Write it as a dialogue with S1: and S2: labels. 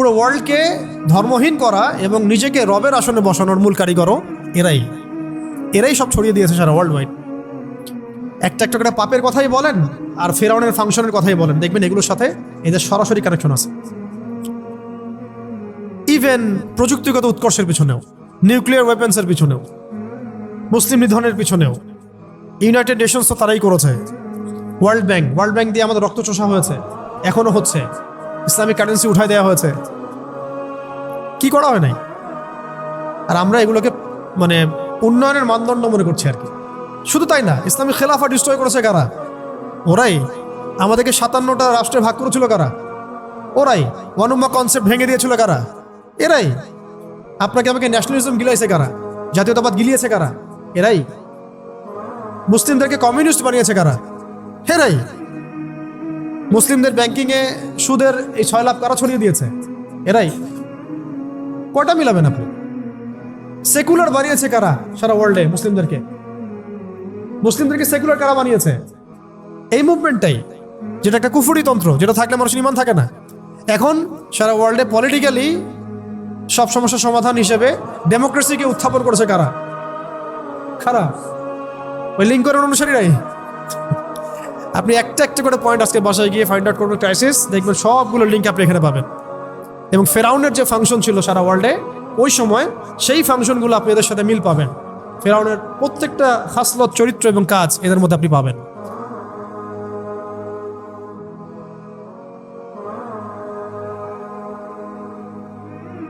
S1: পুরো ওয়ার্ল্ডকে ধর্মহীন করা এবং নিজেকে রবের আসনে বসানোর মূল কারিগরও এরাই। এরাই সব ছড়িয়ে দিয়েছে সারা ওয়ার্ল্ড ওয়াইড একটা একটা করে পাপের কথাই বলেন আর ফেরাউনের ফাংশনের কথাই বলেন। দেখবেন এগুলোর সাথে এদের সরাসরি কানেকশন আছে। ইভেন প্রযুক্তিগত উৎকর্ষের পিছনেও নিউক্লিয়ার ওয়েপন্সের পিছনেও, মুসলিম নিধনের পিছনেও ইউনাইটেড নেশনস তো তারাই করেছে। ওয়ার্ল্ড ব্যাংক ওয়ার্ল্ড ব্যাংক দিয়ে আমাদের রক্ত চোষা হয়েছে, এখনও হচ্ছে। ইসলামিক কারেন্সি উঠাই দেওয়া হয়েছে। কি করা হয় নাই? আর আমরা এগুলোকে মানে উন্নয়নের মানদণ্ড মনে করছি আর কি। শুধু তাই না, ইসলামিক খেলাফা ডিস্ট্রয় করেছে কারা? ওরাই। আমাদেরকে সাতান্নটা রাষ্ট্রে ভাগ করেছিল কারা? ওরাই। ওয়ানুম্মা কনসেপ্ট ভেঙে দিয়েছিল কারা? এরাই। আপনাকে আমাকে ন্যাশনালিজম গিলাইছে কারা? জাতীয়তাবাদ গিলিয়েছে কারা? এরাই। মুসলিমদেরকে কমিউনিস্ট বানিয়েছে কারা? হেরাই মুসলিমদের ব্যাংকিংয়ে সুদের এই ছয় লাভ কারা ছড়িয়ে দিয়েছে? এরাই। কটা মিলাবেন আপনি? সেকুলার বানিয়েছে কারা সারা ওয়ার্ল্ডে মুসলিমদেরকে? মুসলিমদেরকে সেকুলার কারা বানিয়েছে? এই মুভমেন্টটাই যেটা একটা কুফুরি তন্ত্র, যেটা থাকলে মানুষের ইমান থাকে না। এখন সারা ওয়ার্ল্ডে পলিটিক্যালি সব সমস্যার সমাধান হিসেবে ডেমোক্রেসিকে উত্থাপন করেছে কারা? খারাপ ওই লিঙ্কনের অনুসারীরাই। আপনি একটা একটা করে পয়েন্ট আজকে বাসায় গিয়ে ফাইন্ড আউট করবেন ক্রাইসিস দেখবেন সবগুলো লিঙ্ক আপনি এখানে পাবেন। এবং ফেরাউনের যে ফাংশন ছিল সারা ওয়ার্ল্ডে ওই সময় সেই ফাংশনগুলো আপনি এদের সাথে মিল পাবেন। ফেরাউনের প্রত্যেকটা খাসলত, চরিত্র এবং কাজ এদের মধ্যে আপনি পাবেন।